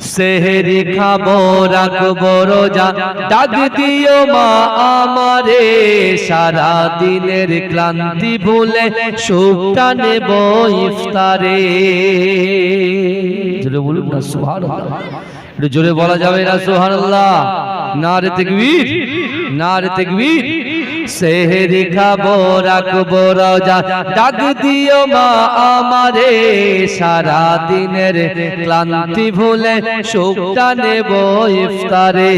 সেহেরি খাব, রাখব রোজা। ডাক দিও মা আমারে সারা দিনের ক্লান্তি ভুলে সুখটা নেব ইফতারে। জোরে বলুন না একটু জোরে বলা যাবে না, সুবহানাল্লাহ। নারে তাকবীর নারে তাকবীর। সেহেরি খাব, রাখব রোজা। ডাক দিও মা আমারে সারা দিনের ক্লান্তি ভুলে সুখটা নেব ইফতারে।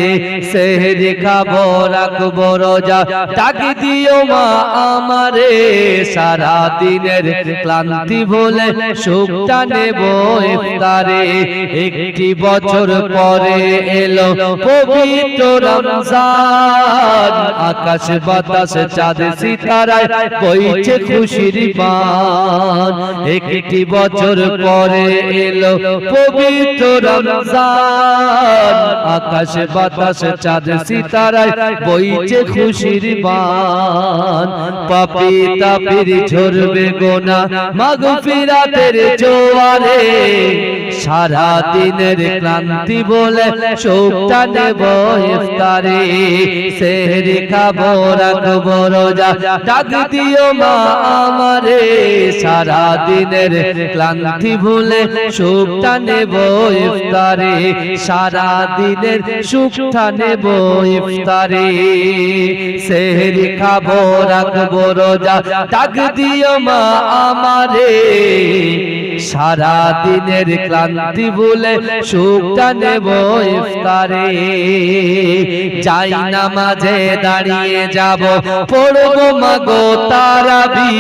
সেহেরি খাব, রাখব রোজা। ডাক দিও মা আমারে সারা দিনের ক্লান্তি ভুলে সুখটা নেব ইফতারে। একটি বছর পরে এলো পবিত্র রমজান, আকাশ বাতাস চাঁদ সিতারায় বইছে খুশির বান। একটি বছর পরে এলো পবিত্র রমজান। আকাশ বাতাস চাঁদ সিতারায় বইছে খুশির বান। পাপি তাপির ঝরবে গোনা মাগফিরাতের জোয়ারে। সারা দিনের ক্লান্তি বলে শোকটা নেব ইফতারে। সেহরি খাব রাখব রোজা ডাক দিও মা আমারে সারা দিনের ক্লান্তি ভুলে সুখটা নেব ইফতারে সারা দিনের সুখটা নেব ইফতারে সেহরি খাব রাখব রোজা ডাক দিও মা আমারে সারা দিনের ক্লান্তি ভুলে সুখটা নেব ইফতারে যাই নামাজে দাঁড়িয়ে যাব পড়ব মাগো তারাবি।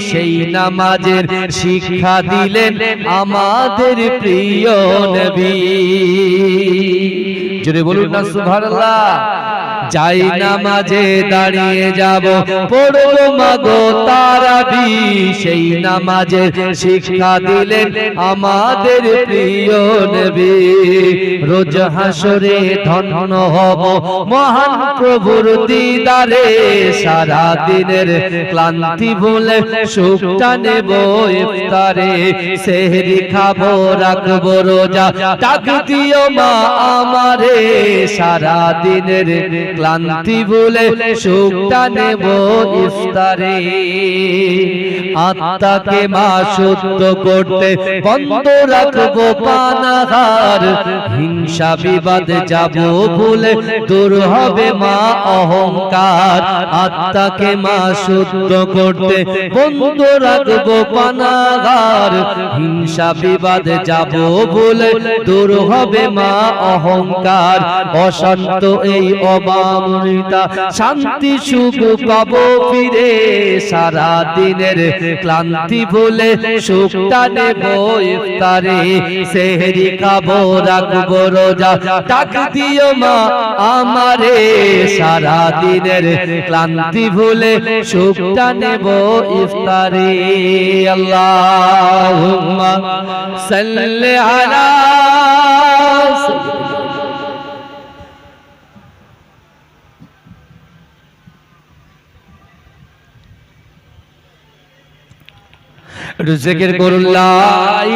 সেই নামাজের শিক্ষা দিলেন আমাদের প্রিয় নবী। জোরে বলুন না, সুবহানাল্লাহ। যাই নামাজে দাঁড়িয়ে যাব, পড়ব মাগো তারাবি। সেই নামাজের শিক্ষা দিলেন আমাদের প্রিয় নবী। রোজ হাসরে ধন্য হব মহান প্রভুর দিদারে। সারা দিনের ক্লান্তি ভুলে সুখটা নেব ইফতারে। সেহরি খাব, রাখব রোজা, ডাক দিও মা আমারে। সারা দিনের ক্লান্তি ভুলে সুখটা নেব ইফতারে। আত্মাকে মা শুদ্ধ করতে বন্ধ রাখব পানাহার হিংসা বিবাদ যাব ভুলে দূর হবে মা অহংকার। আত্মাকে মা শুদ্ধ করতে বন্ধ রাখব পানাহার হিংসা বিবাদ যাব ভুলে দূর হবে মা অহংকার। অশান্ত এই অবামৃতা শান্তি সুখ পাবো ফিরে সারা দিনের ক্লান্তি ভুলে সুখটা নেব ইফতারে সেহরি খাব রাখব রোজা। ডাক দিও মা আমারে সারা দিনের ক্লান্তি ভুলে সুখটা নেব ইফতারে। আল্লাহুম্মা সাল্লি আলা একটু জিকির করুন লা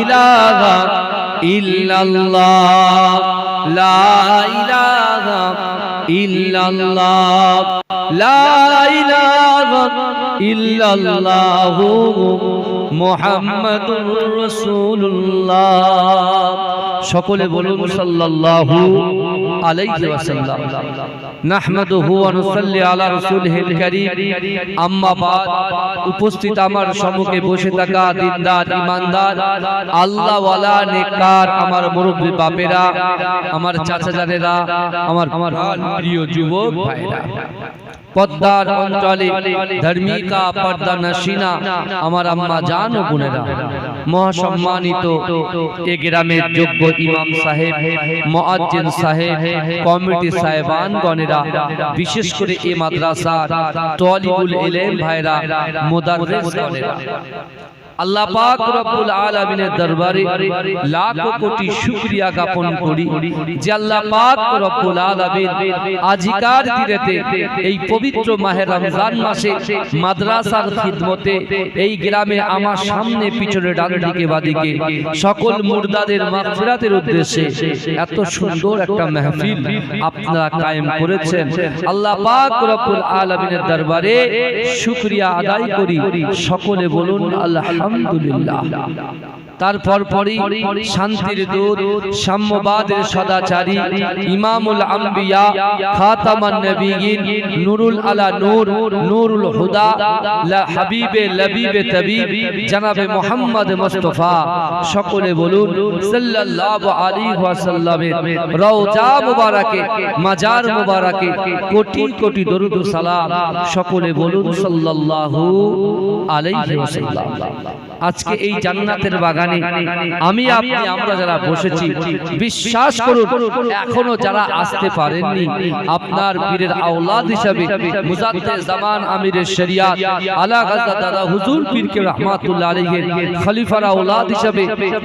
ইলাহা ইল্লাল্লাহ। লা ইলাহা ইল্লাল্লাহ। লা ইলাহা ইল্লাল্লাহু মুহাম্মাদুর রাসূলুল্লাহ। সকলে বলুন সাল্লাল্লাহু আলাইহি ওয়াসাল্লাম। নাহমাদুহু ওয়া নুসাল্লি আলা রাসূলিহিল কারীম। আম্মা বাদ, উপস্থিত আমার সম্মুখে বসে থাকা দিনদার ইমানদার আল্লাহ ওয়ালা নেককার আমার মুরব্বি বাপেরা, আমার চাচা জানেরা আমার আমার প্রিয় যুবক ভাইরা। পদ্মার অঞ্চলে ধর্মিকা পর্দা নসিনা, আমার আম্মা জান ও বোনেরা। মহাসম্মানিত এ গ্রামের যোগ্য ইমাম সাহেব মুয়াজ্জিন সাহেব, কমিটি সাহেবানগণেরা, বিশেষ করে এ মাদ্রাসার তলিবুল ইলম ভাইরা মোদার আল্লাহ পাক রব্বুল আলামিনের দরবারে লাখো কোটি শুকরিয়া জ্ঞাপন করি যে আল্লাহ পাক রব্বুল আলামিন আজিকার দিনেতে এই পবিত্র মাহে রমজান মাসে মাদ্রাসার খিদমতে এই গ্রামে আমার সামনে পিছনে ডান দিকে বাদিকে সকল মুর্দাদের মাগফিরাতের উদ্দেশ্যে এত সুন্দর একটা মাহফিল আপনারা কায়েম করেছেন। আল্লাহ পাক রব্বুল আলামিনের দরবারে শুকরিয়া আদায় করি। সকলে বলুন আলহামদুলিল্লাহ। তারপর পরই শান্তির দূত, সাম্যবাদের সদাচারী, ইমামুল আম্বিয়া, খাতামান নবিয়িন, নুরুল আলা নূর, নুরুল হুদা, লা হাবিবে লবিবে তবিব, জনাবে মোহাম্মদ মুস্তাফা। সকলে বলুন, সাল্লাল্লাহু আলাইহি ওয়াসাল্লামের রওজা মুবারাকে, মাজার মুবারাকে, কোটি কোটি দরুদ সালাম। সকলে বলুন, সাল্লাল্লাহু আলাইহি ওয়াসাল্লাম। আজকে এই জান্নাতের বাগানে আমি আপনি আমরা যারা বসেছি বিশ্বাস করুন এখনও যারা আসতে পারেননি আপনার পীরের আওলাদ হিসাবে মুজাদ্দিদ জামান আমিরের শরিয়াত আলা গাজা দাদা হুজুর পীরকে রহমাতুল্লাহ আলাইহির খলিফার আওলাদ হিসাবে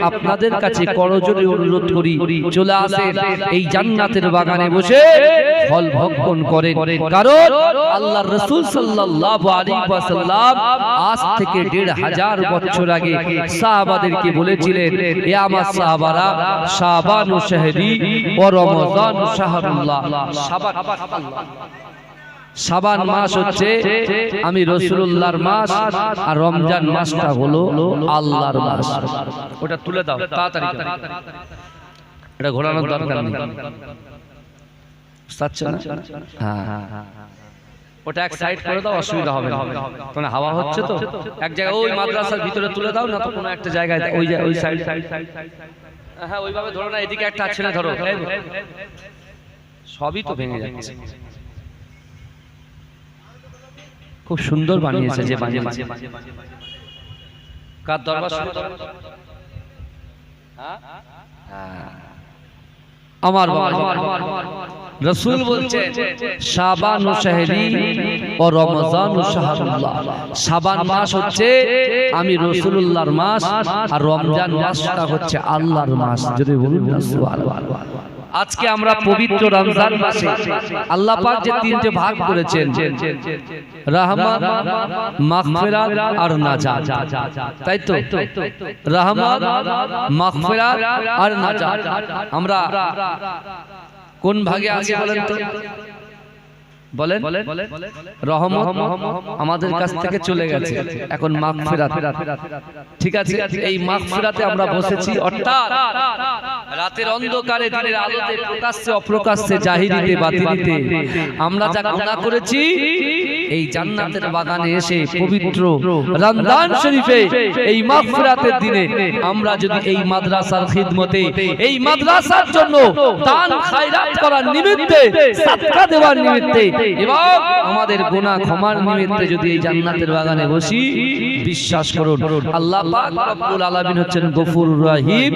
আপনাদের কাছে করজোরে অনুরোধ করি চলে আসেন এই জান্নাতের বাগানে বসে ফল ভক্ষণ করেন। কারণ আল্লাহর রাসূল সাল্লাল্লাহু আলাইহি ওয়াসাল্লাম আজ থেকে দেড় হাজার বছর আগে। সাহাবাদেরকে বলেছিলেন? এ আমার সাহাবারা শাবানু শাহরি ও রমজান শাহরুল্লাহ। শাবান। শাবান মাস হচ্ছে আমি রসুল্লাহর মাস আর রমজান মাসটা হলো আল্লাহর মাস। ওটা তুলে দাও তাড়াতাড়ি এটা ঘোরানোর দরকার নেই। বুঝতে পারছ না? হ্যাঁ। ওটা এক সাইড করে দাও অসুবিধা হবে না। কারণ হাওয়া হচ্ছে তো? এক জায়গায় ওই মাদ্রাসার ভিতরে তুলে দাও না তো কোনো একটা জায়গায় ওই ওই সাইড সাইড হ্যাঁ ওইভাবে ধরো না এদিকে একটা আছে না ধরো। সবই তো ভেঙে যাচ্ছে। খুব সুন্দর বানিয়েছে যে বানিয়েছে কার দরবার করো? হ্যাঁ? আমার রসুল বলছে শাবান ও শাহরি ও রমজান ও শাহরুল্লাহ। শাবান মাস হচ্ছে আমি রসুলুল্লাহর মাস আর রমজান মাসটা হচ্ছে আল্লাহর মাস। যদি বলুন না সুবহানাল্লাহ। আজকে আমরা পবিত্র রমজান মাসে আল্লাহ পাক যে তিনটে ভাগ করেছেন রহমান মাগফিরাত আর নাজাত। তাই তো? রহমান মাগফিরাত আর নাজাত। আমরা কোন ভাগে আছি বলেন তো? বলেন রহমত আমাদের কাছ থেকে চলে গেছে। এখন মাগফিরাত ঠিক আছে এই মাগফিরাতে আমরা বসেছি অর্থাৎ রাতের অন্ধকারে দিনের আলোতে প্রকাশ্যে অপ্রকাশ্যে জাহিরিতে বাতিলিতে আমরা যা গুনাহ করেছি এই জান্নাতের বাগানে এসে পবিত্র রমজান শরীফে এই মাগফিরাতের দিনে আমরা যদি এই মাদ্রাসার খিদমতে এই মাদ্রাসার জন্য দান খায়রাত করার নিমিত্তে সাদকা দেওয়ার নিমিত্তে এবং আমাদের গুনাহ ক্ষমার নিমিত্তে যদি এই জান্নাতের বাগানে বসি বিশ্বাস করুন। আল্লাহ পাক রব্বুল আলামিন হচ্ছেন গফুরুর রহিম।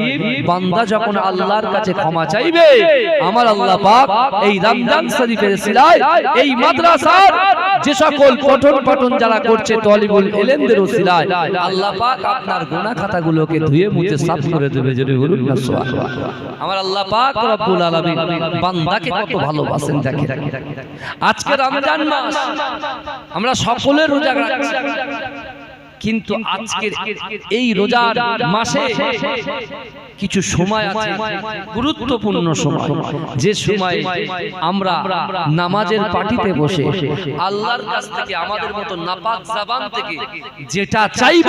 বান্দা যখন আল্লাহর কাছে ক্ষমা চাইবে আমার আল্লাহ পাক এই রমজান শরীফের সিলায় এই মাদ্রাসার যে সকল পঠন পাঠন যারা করছে তলিবুল এলেমদের ওসিলায় আল্লাহ পাক আপনার গুনাহ খাতাগুলোকে ধুয়ে মুছে সাফ করে দেবে যদি বলুন না সুবহানাল্লাহ। আমার আল্লাহ পাক রব্বুল আলামিন বান্দাকে কত ভালোবাসেন দেখে আজকে রমজান মাস। আমরা সকলের রোজা রাখছি। কিন্তু আজকের এই রোজার মাসে কিছু সময় আছে গুরুত্বপূর্ণ সময়। যে সময় আমরা নামাজের পাটিতে বসে আল্লাহর কাছ থেকে আমাদের মতো নাপাক জাবান থেকে যেটা চাইব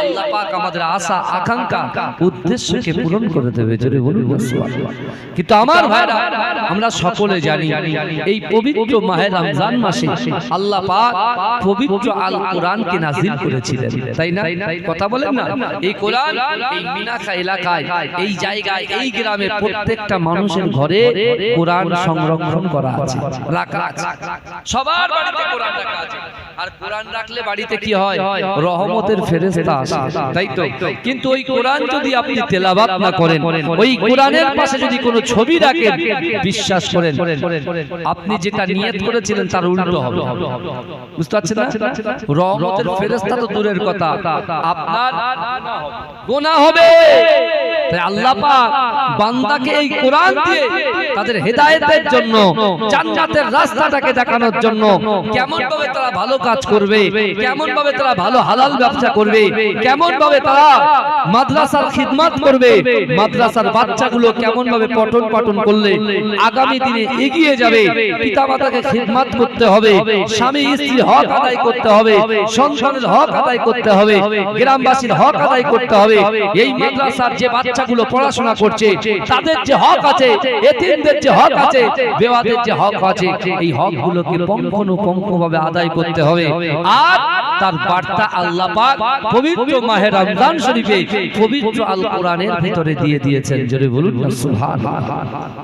আল্লাহ পাক আমাদের আশা আকাঙ্ক্ষা উদ্দেশ্যকে পূরণ করে দেবে জোরে বলুন। কিন্তু আমার ভাইরা আমরা সকলে জানি এই পবিত্র মাহে রমজান মাসে আল্লাহ পাক পবিত্র আল কোরআনকে নাজিল করেছিলেন তাই না? কথা বলেন না। এই কোরআন এই মিনাখা এলাকায় এই জায়গায় এই গ্রামে প্রত্যেকটা মানুষের ঘরে কোরআন সংরক্ষণ করা আছে। রাখা আছে সবার বাড়িতে কোরআন রাখা আছে। আর কোরআন রাখলে বাড়িতে কি হয়? রহমতের ফেরেশতা আসে। তাই তো? কিন্তু ওই কোরআন যদি আপনি তেলাওয়াত না করেন ওই কোরআনের পাশে যদি কোনো ছবি রাখেন বিশ্বাস করেন। আপনি যেটা নিয়ত করেছিলেন তার উল্টো হবে। বুঝতে পারছেন না? রহমতের ফেরেশতা তো দূরের কথা। আপনার গোনা হবে। তাই আল্লাহ পাক বান্দাকে এই কোরআন দিয়ে তাদের হেদায়েতের জন্য, জান্নাতের রাস্তাটাকে দেখানোর জন্য কেমন ভাবে তারা ভালো কাজ করবে কেমন ভাবে তারা ভালো হালাল ব্যবসা করবে কেমন ভাবে তারা মাদ্রাসার খিদমত করবে, মাদ্রাসার বাচ্চাগুলো কেমন ভাবে পঠন পাঠন করলে আগামী দিনে এগিয়ে যাবে, পিতামাতাকে খিদমত করতে হবে, স্বামী স্ত্রী হক আদায় করতে হবে, সন্তানের হক আদায় করতে হবে। গ্রামবাসীর হক আদায় করতে হবে। এই মাদ্রাসার যে বাচ্চাগুলো পড়াশোনা করছে তাদের যে হক আছে এতিমদের যে হক আছে বেওয়াদের যে হক আছে এই হকগুলোকে পঙ্খানুপঙ্খভাবে আদায় করতে হবে। আর তার বার্তা আল্লাহ পাক পবিত্র মাহে রমজান শরীফে পবিত্র আল কোরআনের ভিতরে দিয়ে দিয়েছেন। জোরে বলুন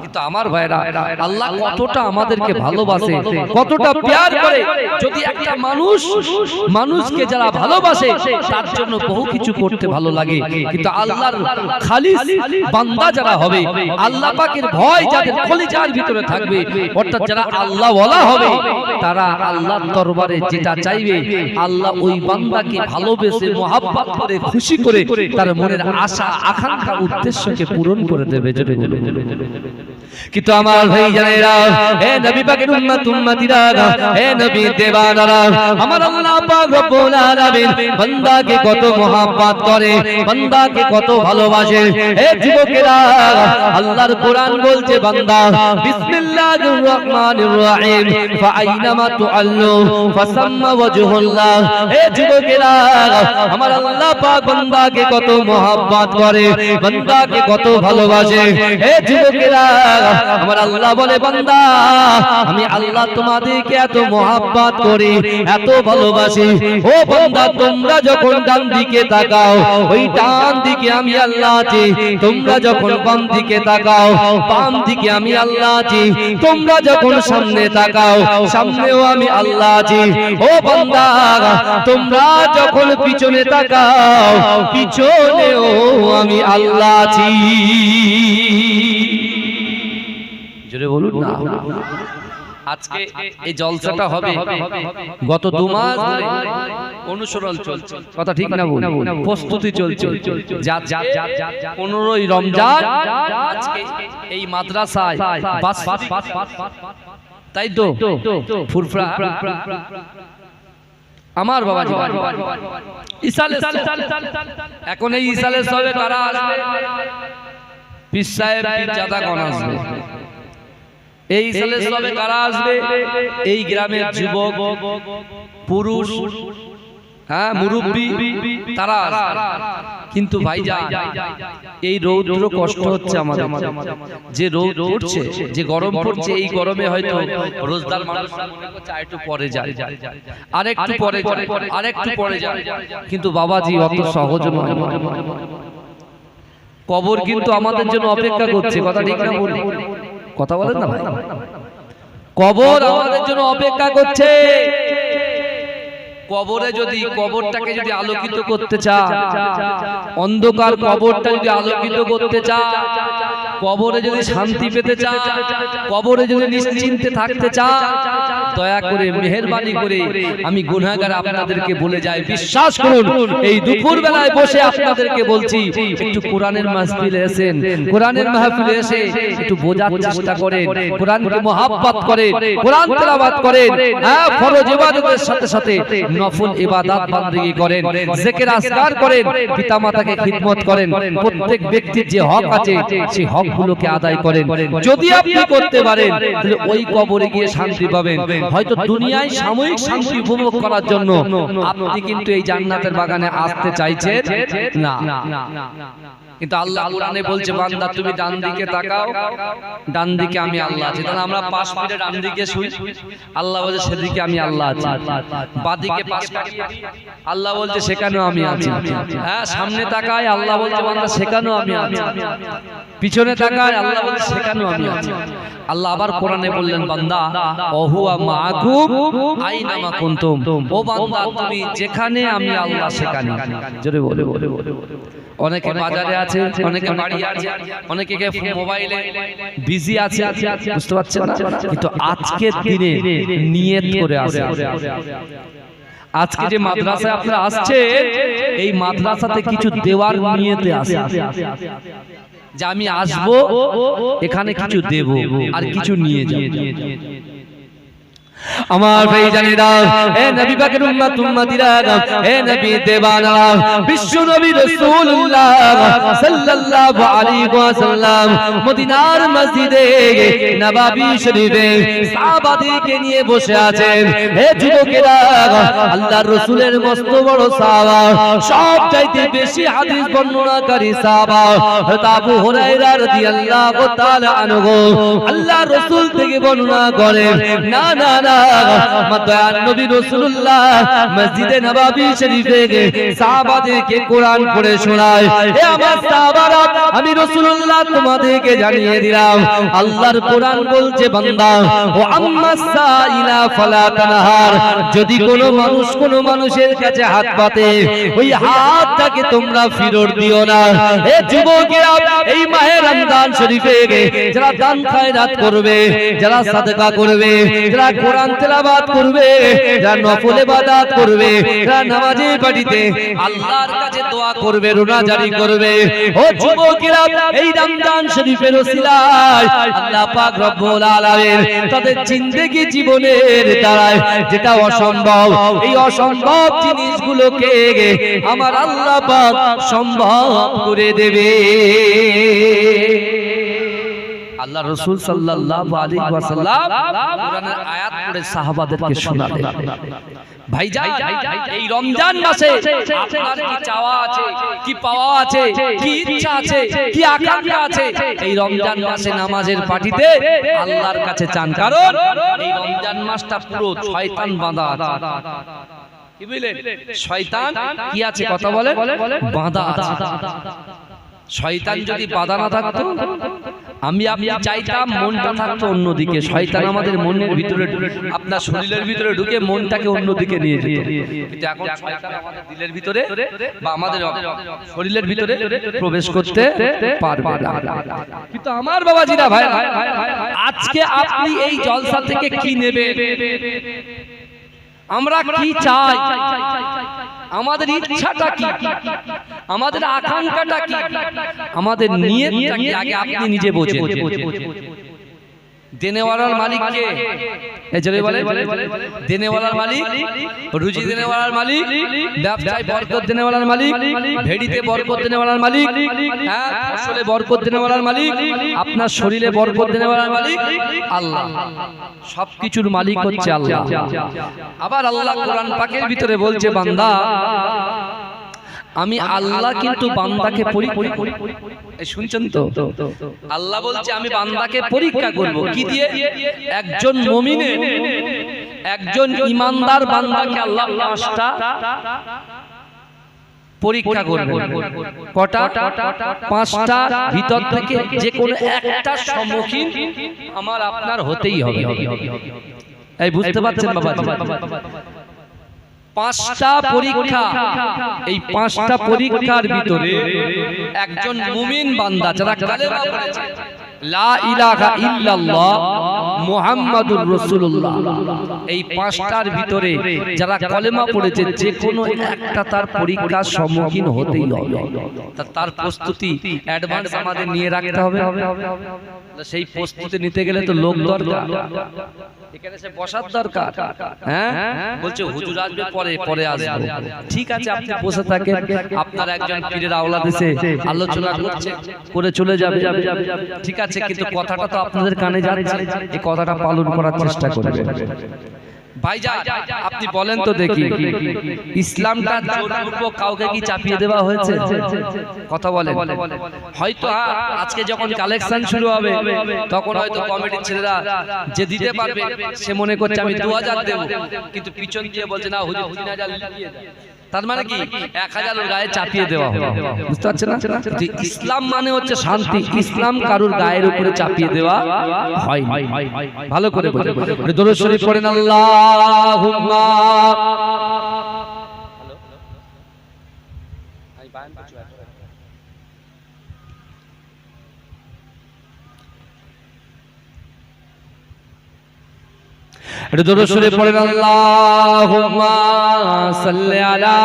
কিন্তু আমার ভাইরা আল্লাহ কতটা আমাদেরকে ভালোবাসে কতটা প্যার করে যদি একটা মানুষ মানুষকে যারা ভালোবাসে তার জন্য বহু কিছু করতে ভালো লাগে। কিন্তু আল্লাহর খালিস বান্দা যারা হবে আল্লাহ পাকের ভয় যাদের কলিজার ভিতরে থাকবে অর্থাৎ যারা আল্লাহ ওয়ালা হবে তারা আল্লাহর দরবারে যেটা চাইবে আল্লাহ ওই বান্দাকে ভালোবেসে মোহাব্বত করে খুশি করে তার মনের আশা আকাঙ্ক্ষা উদ্দেশ্যকে পূরণ করে দেবে কিন্তু আমার ভাই জানেরা হে নবী পাকের উম্মত উম্মতিরা হে নবী দেবানারা আমার আল্লাহ পাক রব্বুল আলামিন কত মোহাব্বত করে, বান্দাকে কত ভালোবাসে। হে যুবকেরা, আল্লাহর কোরআন বলছে, বান্দা, বিসমিল্লাহির রহমানির রহিম তুআল্লু, ফাসাম্মা ওয়াজহুল্লাহ। হে যুবকেরা, আমার আল্লাহ পাক বান্দাকে কত করে, বান্দাকে কত ভালোবাসে। হে যুবকেরা, আমার আল্লাহ বলে, বান্দা, আমি আল্লাহ তোমাদেরকে এত মোহাব্বত করি, এত ভালোবাসি। ও বান্দা তোমরা যখন ডান দিকে তাকাও, ওই ডান দিকে আমি আল্লাহ আছি। তোমরা যখন বাম দিকে তাকাও, বাম দিকে আমি আল্লাহ আছি। তোমরা যখন সামনে তাকাও, সামনেও আমি আল্লাহ আছি। ও বান্দা, তোমরা যখন পিছনে তাকাও, পিছনেও আমি আল্লাহ আছি। জোরে বলুন না। আজকে এই জলসাটা হবে। গত দু মাস ধরে অনুসরণ চলছে। কথা ঠিক না প্রস্তুতি চলছে। পনেরোই রমজান আজকে এই মাদ্রাসায় তাই তো? ফুরফুরা আমার বাবা ইসালে এখন এই ইসালে সবে কারা আসবে? পীর সাহেব জাদা গণ আসবে। এই সালে সবে কারা আসবে? এই গ্রামের যুবক পুরুষ হ্যাঁ মুরব্বী তারা কিন্তু ভাইজা এই রৌদ্র কষ্ট হচ্ছে আমাদের। যে রোদ পড়ছে যে গরম পড়ছে এই গরমে হয়তো রোজদার মানুষ মনে করছে আরেকটু পরে যায়। আরেকটু পরে যায় আরেকটু পরে যায়। কিন্তু বাবাজি অত সহজ নয়। কবর কিন্তু আমাদের জন্য অপেক্ষা করছে কথা ঠিক না বলি কথা বলেন না কবর আমাদের জন্য অপেক্ষা করছে। কবরে যদি কবরটাকে যদি আলোকিত করতে চা অন্ধকার কবরটা যদি আলোকিত করতে চা কবরে যদি শান্তি পেতে চা কবরে যদি নিশ্চিন্তে থাকতে চা দয়া করে মেহরবানি করে আমি গুনাহগার আপনাদেরকে বলে যাই বিশ্বাস করুন এই দুপুর বেলায় বসে আপনাদেরকে বলছি একটু কোরআনের মাহফিলে এসেন কোরআনের মাহফিলে এসে একটু বোঝার চেষ্টা করেন কোরআনকে মহাব্বত করেন কোরআন তেলাওয়াত করেন হ্যাঁ ফরজ ইবাদতের সাথে সাথে নফল ইবাদত বান্দেগি করেন জিকির আসকার করেন পিতামাতাকে খিদমত করেন প্রত্যেক ব্যক্তির যে হক আছে সেই হকগুলোকে আদায় করেন। যদি আপনি করতে পারেন, তাহলে ওই কবরে গিয়ে শান্তি পাবেন। হয়তো দুনিয়ায় সাময়িক শান্তি উপভোগ করার জন্য আপনি কিন্তু এই জান্নাতের বাগানে আসতে চাইছেন? না। কিন্তু আল্লাহ কোরআনে বলছে বান্দা তুমি ডান দিকে তাকাও ডান দিকে আমি আল্লাহ আছি। তাহলে আমরা পাশ ফিরে ডান দিকে শুই। আল্লাহ বলছে সেদিকে আমি আল্লাহ আছি। বাদিকে পাশ কাটিয়ে আল্লাহ বলছে সেখানেও আমি আছি। হ্যাঁ সামনে তাকায় আল্লাহ বলছে বান্দা সেখানেও আমি আছি। পিছনে তাকায় আল্লাহ বলছে সেখানেও আমি আছি। আল্লাহ আবার কোরআনে বললেন বান্দা ওহুয়া মাকুম আইনামা কুনতুম। ও বান্দা তুমি যেখানে আমি আল্লাহ সেখানে জোরে বলে বলে বলে অনেকে বাজারে আছে অনেকে বাড়ি আছে অনেকে মোবাইলে বিজি আছে বুঝতে পারছেন না? কিন্তু আজকের দিনে নিয়ত করে আসে আজকে যে মাদ্রাসায় আপনারা আসছে এই মাদ্রাসাতে কিছু দেওয়ার নিয়তে আসে যে আমি আসব এখানে কিছু দেব আর কিছু নিয়ে যাব। আমার ভাই জানিরা এ নবী পাকের উম্মত উম্মতিরা এ নবী দেবানা বিশ্ব নবী রাসূলুল্লাহ সাল্লাল্লাহু আলাইহি ওয়াসাল্লাম মদিনার মসজিদে নবাবী শরীফে সাহাবাদেরকে নিয়ে বসে আছেন। হে যুবকেরা আল্লাহর রাসূলের মস্ত বড় সাহাবা সব চাইতে বেশি হাদিস বর্ণনাকারী সাহাবা হযরত আবু হুরায়রা রাদিয়াল্লাহু তাআলা আনহু। আল্লাহর রাসূল থেকে বর্ণনা করেন না না না যদি কোনো মানুষ কোনো মানুষের কাছে হাত পাতে ওই হাতটাকে তোমরা ফিরত দিও না। যুবকেরা, এই মাহে রমজান শরীফে যারা দান খায়রাত করবে, যারা সাদকা করবে, যারা কোরআন তেলাবাত করবে, যারা নফল ইবাদত করবে, যারা নামাজে বাড়িতে আল্লাহর কাছে দোয়া করবে রোনা জারি করবে। ও যুবকেরা, এই রমজান শরীফের ওসিলায় আল্লাহ পাক রব্বুল আলামিন তাদের জিন্দেগি জীবনের দ্বারায় যেটা অসম্ভব, এই অসম্ভব জিনিসগুলোকে আমার আল্লাহ পাক সম্ভব করে দেবে। আল্লাহ রসুল সাল্লাল্লাহু রমজান মাসে কি চাওয়া আছে, কি পাওয়া আছে, কি ইচ্ছা আছে, কি আছে? এই রমজান মাসে নামাজের আল্লাহর কাছে চান। কারণ এই রমজান মাসটা পুরো শয়তান বাঁধা শয়তান কি আছে কথা বলে বাঁধা আছে। শয়তান যদি বাধা না থাকতো আমি আপনি চাইতাম মনটা থাকতো অন্যদিকে। শয়তান আমাদের মনের ভিতরে আপনার শরীরের ভিতরে ঢুকে মনটাকে অন্যদিকে নিয়ে যেত। কিন্তু এখন শয়তান আমাদের দিলের ভিতরে বা আমাদের শরীরের ভিতরে প্রবেশ করতে পারবে না। কিন্তু আমার বাবাজিরা ভাই আজকে আপনি এই জলসা থেকে কি নেবেন? আমরা কি চাই? আমাদের ইচ্ছাটা কি? আমাদের আকাঙ্ক্ষাটা কি? আমাদের নিয়তটা কি? আগে আপনি নিজে বোঝেন। দেনেওয়ালার মালিক কে জোরে বলে দেনেওয়ালার মালিক রুজি দেনেওয়ালার মালিক ব্যবসায় বরকত দেনেওয়ালার মালিক ভেড়িতে বরকত দেনেওয়ালার মালিক হ্যাঁ ফসলে বরকত দেনেওয়ালার মালিক আপনার শরীরে বরকত দেনেওয়ালার মালিক আল্লাহ। সবকিছুর মালিক হচ্ছে আল্লাহ। আবার আল্লাহ কোরআন পাকের ভিতরে বলছে বান্দা আমি আল্লাহ কিন্তু বান্দাকে শুনছেন তো? আল্লাহ বলছে আমি বান্দাকে পরীক্ষা করব। কি দিয়ে? একজন মুমিনে একজন ইমানদার বান্দাকে আল্লাহ পাঁচটা পরীক্ষা করবে কটা? পাঁচটা ভিতর থেকে যে কোনো একটা সম্মুখীন আমার আপনার হতেই হবে। এই বুঝতে পারছেন বাবা পাঁচটা পরীক্ষা। এই পাঁচটা পরীক্ষার ভিতরে একজন মুমিন বান্দা যারা কালেমা পড়েছে লা ইলাহা ইল্লাল্লাহ মুহাম্মাদুর রাসূলুল্লাহ। এই পাঁচটার ভিতরে যারা কলেমা পড়েছে যে কোনো একটা তার পরীক্ষার সম্মুখীন হতেই হবে। তার প্রস্তুতি অ্যাডভান্স আমাদের নিয়ে রাখতে হবে। সেই প্রস্তুতি নিতে গেলে তো লোক দরকার। এখানে সে বসার দরকার। হ্যাঁ? বলছে হুজুর আসবে পরে পরে আসবে। ঠিক আছে আপনি বসে থাকেন। আপনার একজন পীরের আলোচনা করছে করে চলে যাবে। ঠিক আছে কিন্তু কথাটা তো আপনাদের কানে যাচ্ছে। এই কথাটা পালন করার চেষ্টা করবেন ভাইজান আপনি বলেন তো দেখি ইসলামটা জোরপূর্বক কাউকে কি চাপিয়ে দেওয়া হয়েছে? কথা বলে হয়তো আজকে যখন কালেকশন শুরু হবে তখন হয়তো কমিটির ছেলেরা যে দিতে পারবে সে মনে করছে আমি দু হাজার দেবো। কিন্তু পিছন দিয়ে বলছে না হুজুর তিন হাজার দিয়ে দেন। তার মানে কি? এক হাজার গায়ে চাপিয়ে দেওয়া বুঝতে পারছে না? যে ইসলাম মানে হচ্ছে শান্তি। ইসলাম কারুর গায়ের উপরে চাপিয়ে দেওয়া হয় ভালো করে বোঝেন দরুদ শরীফ পড়েন আল্লাহুম্মা এটা দরুদ শরীফ পড়েন আল্লাহ সাল্লি আলা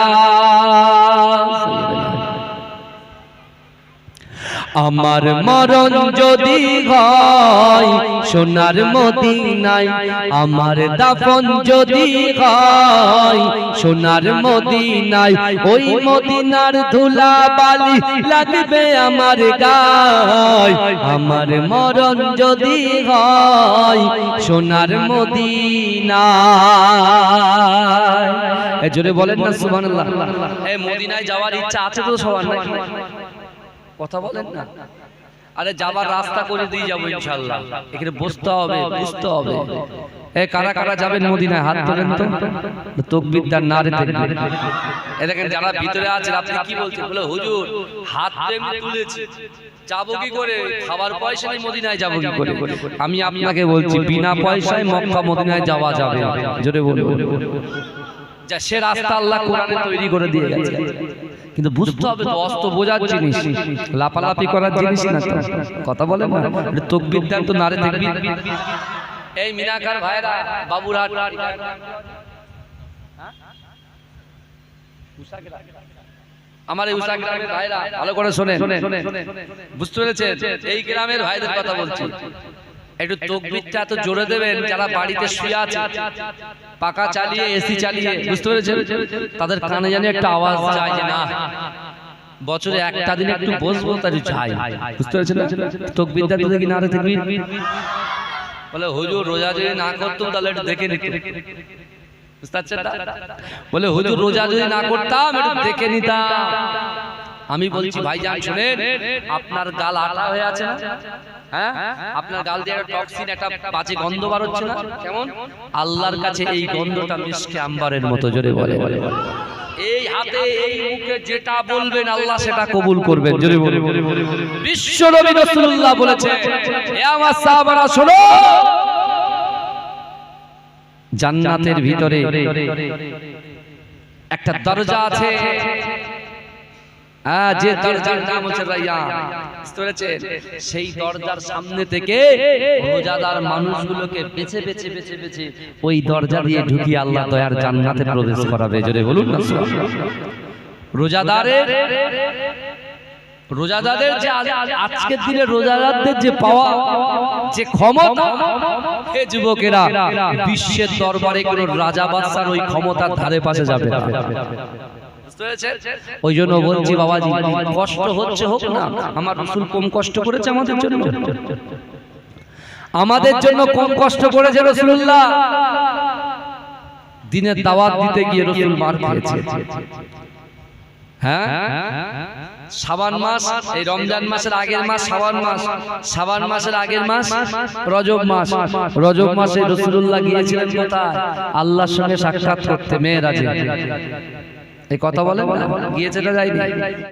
আমার মরণ যদি হয় সোনার মদিনায় আমার দাফন যদি হয় সোনার মদিনায় ওই মদিনার ধুলা বালি লাগবে আমার গায়। আমার মরণ যদি হয় সোনার মদিনায়। জোরে বলেন না সুবহানাল্লাহ। মদিনায় যাওয়ার ইচ্ছা আছে তো সবার নাকি? কথা বলেন না? আরে যাবার রাস্তা করে দিয়ে যাব ইনশাল্লাহ। এখানে বসতে হবে বুঝতে হবে। এ কারা কারা যাবেন মদিনায়? হাত তোলেন তো। তকবিরদার নারে দেখবেন। এ দেখেন যারা ভিতরে আছেন আপনি কি বলছেন? বলে হুজুর হাত এমনি তুলেছি। যাব কি করে? খাবার পয়সা নেই মদিনায় যাব কি করে? আমি আপনাকে বলছি বিনা পয়সায় মক্কা মদিনায় যাওয়া যাবে জোরে বলুন। যা সে রাস্তা আল্লাহ কোরআনে তৈরি করে দিয়ে গেছে। কিন্তু বুঝতে হবে তো অস্ত বোঝার জিনিস। লাপালাপি করার জিনিস না কথা বলে না তকবির দেন তো নারে দেখবি এই মিনাকার ভাইরা বাবুরহাট। আমার এই উষা গ্রামের ভাইরা ভালো করে শোনে বুঝতে পেরেছেন? এই গ্রামের ভাইদের কথা বলছি। একটু তকবিরটা তো জোরে দেবেন যারা বাড়িতে শুয়ে আছে। পাকা চালিয়ে এসি চালিয়ে। বুঝতে পেরেছেন? তাদের কানে জানি একটা আওয়াজ যায় যে না। বছরে একটা দিন একটু বসবো তাই চাই। বুঝতে পেরেছেন? তকবিরটা তো দেখি না রে তকবির বলে হুজুর রোজা যদি না করতো তাহলে একটু দেখে নিত। বুঝতে পারছেন? বলে হুজুর রোজা যদি না করতাম একটু দেখে নিতাম। আমি বলছি ভাই যান শুনেন আপনার গাল আটা হয়ে আছে না? হ্যাঁ? আপনার গাল দিয়ে একটা টক্সিন একটা বাজে গন্ধ বার হচ্ছে না? কেমন? আল্লাহর কাছে এই গন্ধটা মিশকে আম্বারের মতো জোরে বলে। বলে। এই হাতে এই মুখে যেটা বলবেন আল্লাহ সেটা কবুল করবেন জোরে বলে। বিশ্ব নবী রাসূলুল্লাহ বলেছে হে আমার সাহাবারা শোনো। জান্নাতের ভিতরে একটা দরজা আছে। হ্যাঁ যে দরজার নাম হচ্ছে? সেই দরজার সামনে থেকে রোজাদার মানুষগুলোকে বেছে বেছে বেছে বেছে ওই দরজা দিয়ে ঢুকিয়ে আল্লাহ দয়ার জান্নাতে প্রবেশ করাবে জোরে বলুন না। রোজাদারের রোজাদারদের যে আজকের দিনে রোজাদারদের যে পাওয়া যে ক্ষমতা হে যুবকেরা বিশ্বের দরবারে কোন রাজা বাদশার ওই ক্ষমতার ধারে পাশে যাবে? ওই জন্য বলছি বাবাজি কষ্ট হচ্ছে হোক না আমার রসুল কম কষ্ট করেছে আমাদের জন্য। আমাদের জন্য। কম কষ্ট করেছে রসুল্লাহ দিনের দাওয়াত দিতে গিয়ে রসুল মার খেয়েছে হ্যাঁ? শাবান মাস এই রমজান মাসের আগের মাস শাবান মাস শাবান মাসের আগের মাস রজব মাস। রজব মাসে রসুল্লাহ গিয়েছিলেন কোথায়? আল্লাহর সঙ্গে সাক্ষাৎ করতে মেয়েরাজে। এই কথা বলে গিয়েছে তো যায়নি।